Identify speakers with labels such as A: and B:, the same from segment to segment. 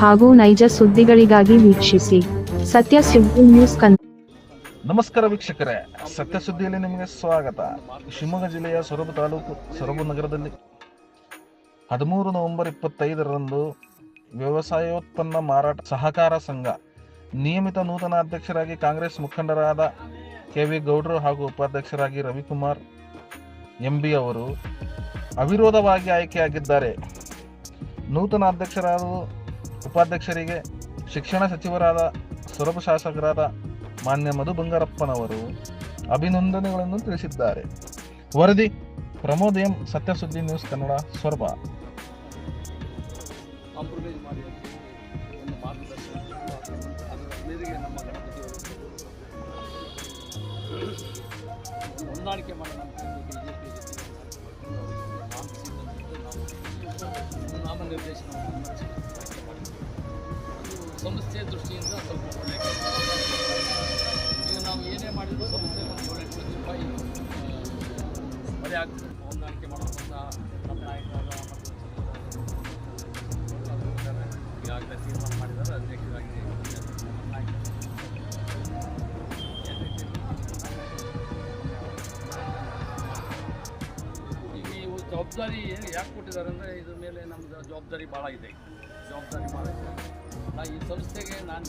A: ಹಾಗೂ ನೈಜ ಸುದ್ದಿಗಳಿಗಾಗಿ ವೀಕ್ಷಿಸಿ ಸತ್ಯ ಸುದ್ದಿ ನ್ಯೂಸ್ ಕನ್ನಡ.
B: ನಮಸ್ಕಾರ ವೀಕ್ಷಕರೇ, ಸತ್ಯ ಸುದ್ದಿಯಲ್ಲಿ ನಿಮಗೆ ಸ್ವಾಗತ. ಶಿವಮೊಗ್ಗ ಜಿಲ್ಲೆಯ ಸೊರಬು ತಾಲೂಕು, ಸೊರಬ ನಗರದಲ್ಲಿ ಹದಿಮೂರು ನವೆಂಬರ್ ಇಪ್ಪತ್ತೈದರಂದು ವ್ಯವಸಾಯೋತ್ಪನ್ನ ಮಾರಾಟ ಸಹಕಾರ ಸಂಘ, ನಿಯಮಿತ ನೂತನ ಅಧ್ಯಕ್ಷರಾಗಿ ಕಾಂಗ್ರೆಸ್ ಮುಖಂಡರಾದ ಕೆ ವಿ ಗೌಡ್ರು ಹಾಗೂ ಉಪಾಧ್ಯಕ್ಷರಾಗಿ ರವಿಕುಮಾರ್ ಎಂಬಿ ಅವರು ಅವಿರೋಧವಾಗಿ ಆಯ್ಕೆಯಾಗಿದ್ದಾರೆ. ನೂತನ ಅಧ್ಯಕ್ಷರಾದ ಉಪಾಧ್ಯಕ್ಷರಿಗೆ ಶಿಕ್ಷಣ ಸಚಿವರಾದ ಸೊರಬ ಶಾಸಕರಾದ ಮಾನ್ಯ ಮಧು ಬಂಗಾರಪ್ಪನವರು ಅಭಿನಂದನೆಗಳನ್ನು ತಿಳಿಸಿದ್ದಾರೆ. ವರದಿ, ಪ್ರಮೋದ್ ಎಂ ಸತ್ಯಸುದ್ದಿ ನ್ಯೂಸ್ ಕನ್ನಡ, ಸೊರಬ.
C: ಹೊಂದಾಣಿಕೆ ಮಾಡೋಣ ನಾಮನಿರ್ದೇಶನವನ್ನು ಆಯ್ಕೆ ದೃಷ್ಟಿಯಿಂದ ಸ್ವಲ್ಪ ಒಳ್ಳೆ ಕೆಲಸ. ಈಗ ನಾವು ಏನೇ ಮಾಡಿದರೂ ಸಂಸ್ಥೆ ಒಂದು ಒಳ್ಳೆ ರೂಪಾಯಿ ಹೊರೆ ಆಗ್ತದೆ. ಹೊಂದಾಣಿಕೆ ಮಾಡೋದಂತ ನಮ್ಮ ನಾಯಕರಾದ ಮತ್ತು ಈಗಾಗಲೇ ತೀರ್ಮಾನ ಮಾಡಿದ್ದಾರೆ. ಅಧ್ಯಕ್ಷರಾಗಿ ನಮ್ಮ ನಾಯಕರು. ಜವಾಬ್ದಾರಿ ಏನು ಯಾಕೆ ಕೊಟ್ಟಿದ್ದಾರೆ ಅಂದರೆ ಇದ್ರ ಮೇಲೆ ನಮ್ಮದು ಜವಾಬ್ದಾರಿ ಭಾಳ ಇದೆ. ಜವಾಬ್ದಾರಿ ಭಾಳ ಇದೆ. ನಾ ಈ ಸಂಸ್ಥೆಗೆ ನಾನು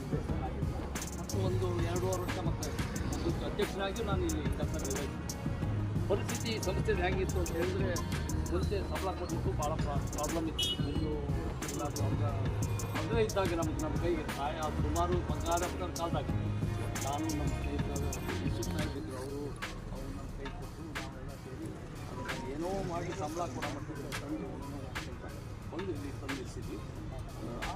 C: ಮತ್ತು ಒಂದು ಎರಡೂವರೆ ವರ್ಷ ಮತ್ತು ಒಂದು ಅಧ್ಯಕ್ಷನಾಗಿಯೂ ನಾನು ಇಲ್ಲಿ ಕೆಲಸ ನಿರ್ವಹಿಸಿದ್ದೆ ಪರಿಸ್ಥಿತಿ ಸಂಸ್ಥೆ ಹೇಗಿತ್ತು ಅಂತ ಹೇಳಿದ್ರೆ ಸಂಸ್ಥೆ ಸಫಲ ಕೊಡಲಿಕ್ಕೂ ಭಾಳ ಪ್ರಾಬ್ಲಮ್ ಇತ್ತು. ಒಂದು ಎಲ್ಲಾದರೂ ಅಂದರೆ ಇದ್ದಾಗ ನಮಗೆ ನಮ್ಮ ಕೈಗೆ ಆಯಾ ಸುಮಾರು ಬಂಗಾರ ಕಾಲದಾಗಿ. ನಾನು ನಮ್ಮ ಏನೋ ಮಾಡಿ ಸಂಬಳ ಕೊಡೋ ಮಟ್ಟದ ತಂದು ಇಲ್ಲಿ ಸಂಧಿಸಿದ್ವಿ ಆ